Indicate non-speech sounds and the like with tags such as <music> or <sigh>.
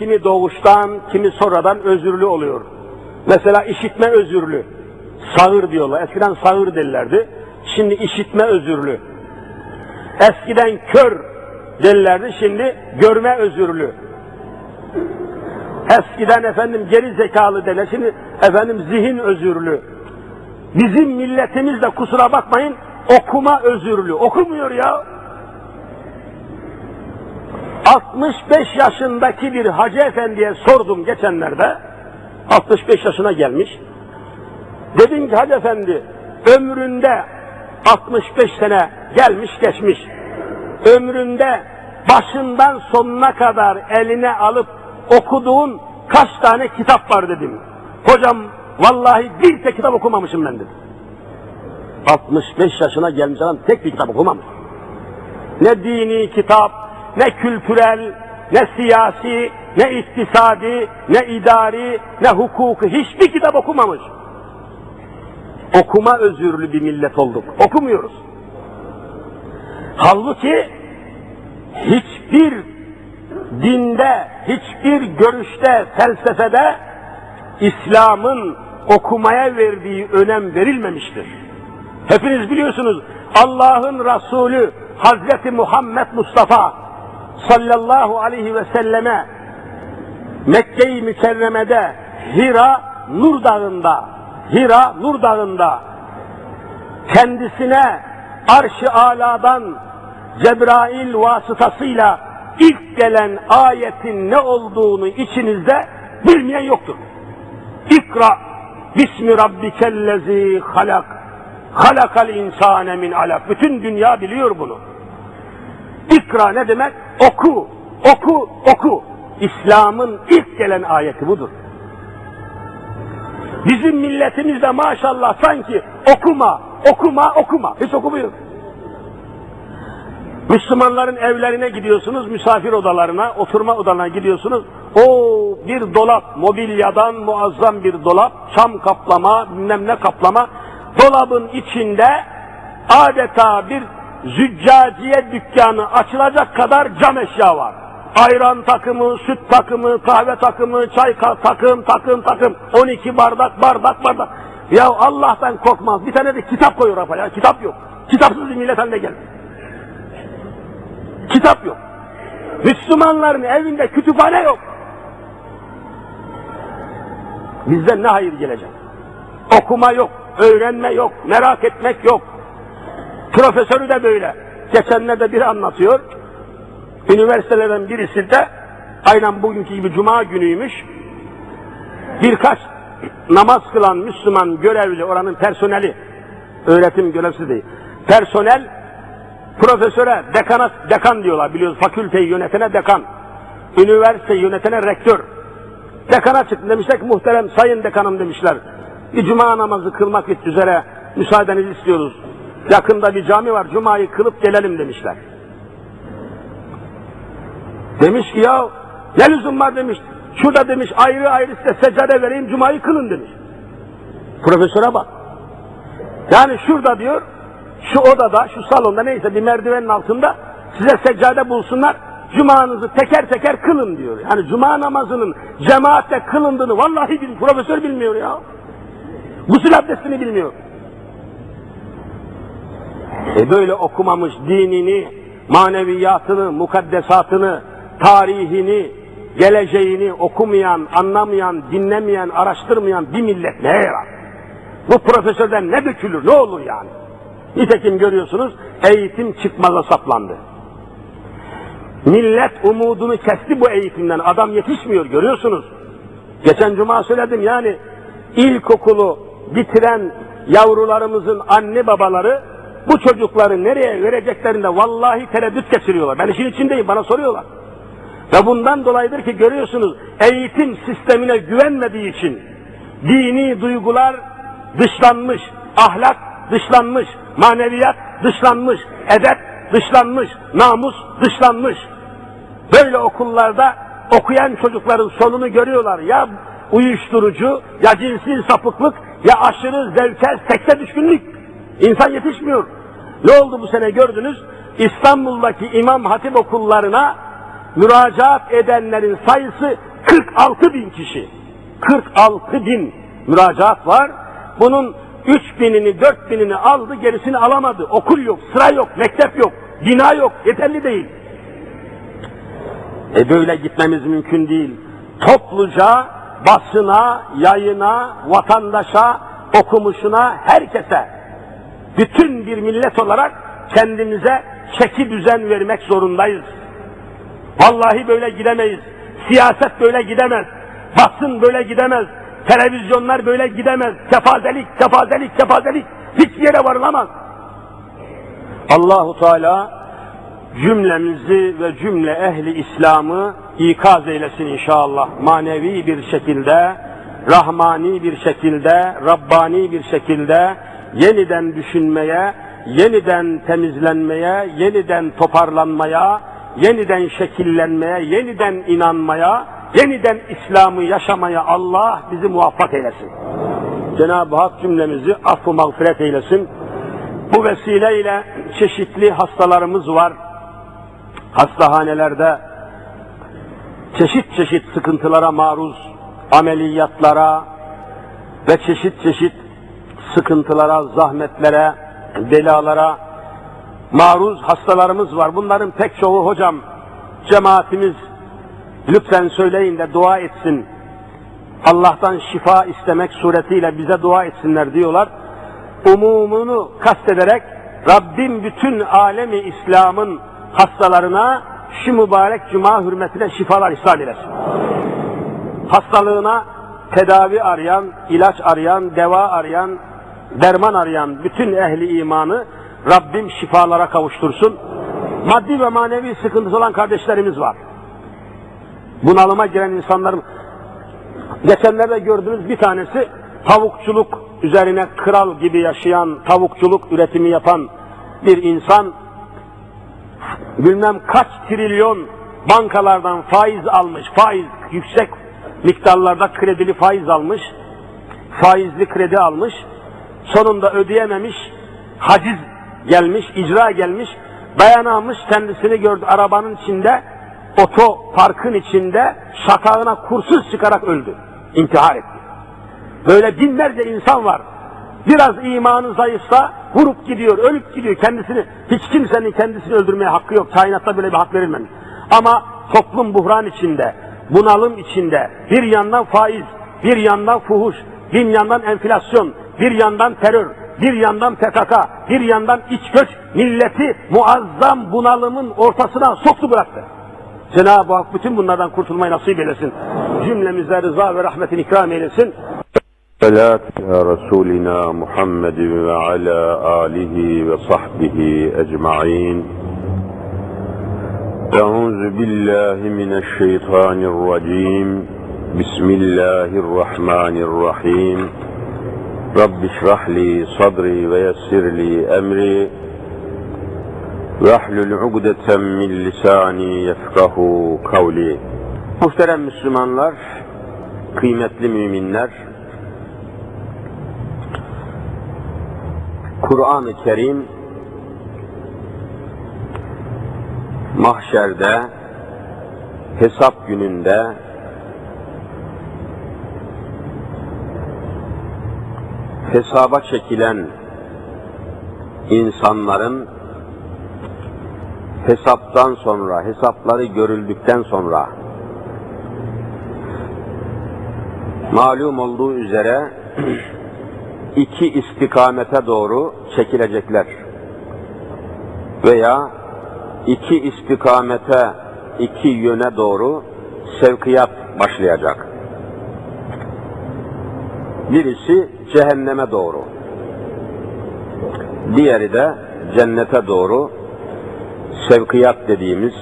Kimi doğuştan, kimi sonradan özürlü oluyor. Mesela işitme özürlü. Sağır diyorlar. Eskiden sağır derlerdi. Şimdi işitme özürlü. Eskiden kör derlerdi. Şimdi görme özürlü. Eskiden efendim geri zekalı derler. Şimdi efendim zihin özürlü. Bizim milletimiz de kusura bakmayın okuma özürlü. Okumuyor ya. 65 yaşındaki bir hacı efendiye sordum geçenlerde. 65 yaşına gelmiş. Dedim ki hacı efendi ömründe 65 sene gelmiş geçmiş. Ömründe başından sonuna kadar eline alıp okuduğun kaç tane kitap var dedim. Hocam vallahi bir tek kitap okumamışım ben dedim. 65 yaşına gelmiş adam tek bir kitap okumamış. Ne dini kitap, ne kültürel, ne siyasi, ne iktisadi, ne idari, ne hukuku hiçbir kitap okumamış. Okuma özürlü bir millet olduk. Okumuyoruz. Halbuki hiçbir dinde, hiçbir görüşte, felsefede İslam'ın okumaya verdiği önem verilmemiştir. Hepiniz biliyorsunuz Allah'ın Resulü Hazreti Muhammed Mustafa sallallahu aleyhi ve selleme Mekke-i Mükerreme'de Hira Nur Dağı'nda Hira Nur Dağı'nda kendisine arş-ı aladan Cebrail vasıtasıyla ilk gelen ayetin ne olduğunu içinizde bilmeyen yoktur. İkra bismi rabbikellezi halak halakal insane min alak. Bütün dünya biliyor bunu. İkra ne demek? Oku, oku, oku. İslam'ın ilk gelen ayeti budur. Bizim milletimizde maşallah sanki okuma, okuma, okuma. Hiç okumuyor. Müslümanların evlerine gidiyorsunuz, misafir odalarına, oturma odalarına gidiyorsunuz. O bir dolap, mobilyadan muazzam bir dolap, çam kaplama, bilmem ne kaplama. Dolabın içinde adeta bir züccaciye dükkanı açılacak kadar cam eşya var. Ayran takımı, süt takımı, kahve takımı, çay takım, takım, takım. 12 bardak, bardak, bardak. Ya Allah'tan korkmaz. Bir tane de kitap koyuyor rafa ya. Kitap yok. Kitapsız bir millet haline geldi. Kitap yok. Müslümanların evinde kütüphane yok. Bizden ne hayır gelecek? Okuma yok, öğrenme yok, merak etmek yok. Profesörü de böyle. Geçenlerde biri anlatıyor. Üniversitelerden birisinde aynen bugünkü gibi cuma günüymüş. Birkaç namaz kılan Müslüman görevli oranın personeli öğretim görevlisi değil. Personel profesöre, dekana, dekan diyorlar biliyoruz. Fakülteyi yönetene dekan. Üniversiteyi yönetene rektör. Dekana çıktı demişler ki muhterem sayın dekanım demişler. Bir cuma namazı kılmak üzere müsaadenizi istiyoruz. Yakında bir cami var cumayı kılıp gelelim demişler. Demiş ki ya ne lüzum var demiş. Şurada demiş ayrı ayrı size seccade vereyim cumayı kılın demiş. Profesöre bak. Yani şurada diyor şu odada şu salonda neyse bir merdivenin altında size seccade bulsunlar cumanızı teker teker kılın diyor. Yani cuma namazının cemaatle kılındığını vallahi bil, profesör bilmiyor ya. Gusül abdestini bilmiyor. E böyle okumamış dinini, maneviyatını, mukaddesatını, tarihini, geleceğini okumayan, anlamayan, dinlemeyen, araştırmayan bir millet neye yarar? Bu profesörden ne dökülür, ne olur yani? Nitekim görüyorsunuz eğitim çıkmaza saplandı. Millet umudunu kesti bu eğitimden. Adam yetişmiyor görüyorsunuz. Geçen cuma söyledim yani ilkokulu bitiren yavrularımızın anne babaları bu çocukları nereye vereceklerinde vallahi tereddüt geçiriyorlar. Ben işin içindeyim bana soruyorlar. Ve bundan dolayıdır ki görüyorsunuz eğitim sistemine güvenmediği için dini duygular dışlanmış, ahlak dışlanmış, maneviyat dışlanmış, edep dışlanmış, namus dışlanmış. Böyle okullarda okuyan çocukların sonunu görüyorlar. Ya uyuşturucu, ya cinsi sapıklık, ya aşırı zevke, sekse düşkünlük. İnsan yetişmiyor. Ne oldu bu sene gördünüz? İstanbul'daki İmam Hatip okullarına müracaat edenlerin sayısı 46 bin kişi. 46 bin müracaat var. Bunun 3 binini, 4 binini aldı, gerisini alamadı. Okul yok, sıra yok, mektep yok, bina yok, yeterli değil. E böyle gitmemiz mümkün değil. Topluca basına, yayına, vatandaşa, okumuşuna, herkese bütün bir millet olarak kendimize çeki düzen vermek zorundayız. Vallahi böyle gidemeyiz. Siyaset böyle gidemez. Basın böyle gidemez. Televizyonlar böyle gidemez. Kefazelik, kefazelik, kefazelik. Hiçbir yere varılamaz. Allahu Teala cümlemizi ve cümle ehli İslam'ı ikaz eylesin inşallah. Manevi bir şekilde, rahmani bir şekilde, Rabbani bir şekilde yeniden düşünmeye, yeniden temizlenmeye, yeniden toparlanmaya, yeniden şekillenmeye, yeniden inanmaya, yeniden İslam'ı yaşamaya Allah bizi muvaffak eylesin. Cenab-ı Hak cümlemizi affı mağfiret eylesin. Bu vesileyle çeşitli hastalarımız var. Hastahanelerde çeşit çeşit sıkıntılara maruz, ameliyatlara ve çeşit çeşit sıkıntılara, zahmetlere, belalara maruz hastalarımız var. Bunların pek çoğu hocam, cemaatimiz lütfen söyleyin de dua etsin. Allah'tan şifa istemek suretiyle bize dua etsinler diyorlar. Umumunu kastederek Rabbim bütün alemi İslam'ın hastalarına şu mübarek cuma hürmetine şifalar ihsan eylesin. Hastalığına tedavi arayan, ilaç arayan, deva arayan, derman arayan bütün ehli imanı Rabbim şifalara kavuştursun. Maddi ve manevi sıkıntısı olan kardeşlerimiz var. Bunalıma giren insanların geçenlerde gördüğünüz bir tanesi tavukçuluk üzerine kral gibi yaşayan, tavukçuluk üretimi yapan bir insan bilmem kaç trilyon bankalardan faiz almış, faiz yüksek miktarlarda kredili faiz almış, faizli kredi almış, sonunda ödeyememiş, haciz gelmiş, icra gelmiş, dayanamamış kendisini gördü arabanın içinde, oto parkın içinde şakağına kursuz çıkarak öldü, intihar etti. Böyle binlerce insan var. Biraz imanı zayıfsa vurup gidiyor, ölüp gidiyor kendisini. Hiç kimsenin kendisini öldürmeye hakkı yok. Kainatta böyle bir hak verilmemiş. Ama toplum buhran içinde, bunalım içinde, bir yandan faiz, bir yandan fuhuş, bir yandan enflasyon, bir yandan terör, bir yandan PKK, bir yandan iç göç milleti muazzam bunalımın ortasına soktu bıraktı. Cenab-ı Hak bütün bunlardan kurtulmayı nasip eylesin. Cümlemize rıza ve rahmetini ikram eylesin. Selat Resulina Muhammed ve ala alihi ve sahbihi ecma'in. Euzu billahi mineşşeytanirracim. Bismillahirrahmanirrahim. رب اشرح لي صدري ويسر لي أمري واحلل عقدة من لساني يفقه قولي Muhterem Müslümanlar, kıymetli müminler, Kur'an-ı Kerim mahşerde hesap gününde hesaba çekilen insanların hesaptan sonra, hesapları görüldükten sonra malum olduğu üzere <clears throat> iki istikamete doğru çekilecekler. Veya iki istikamete, iki yöne doğru sevkiyat başlayacak. Birisi cehenneme doğru. Diğeri de cennete doğru sevkiyat dediğimiz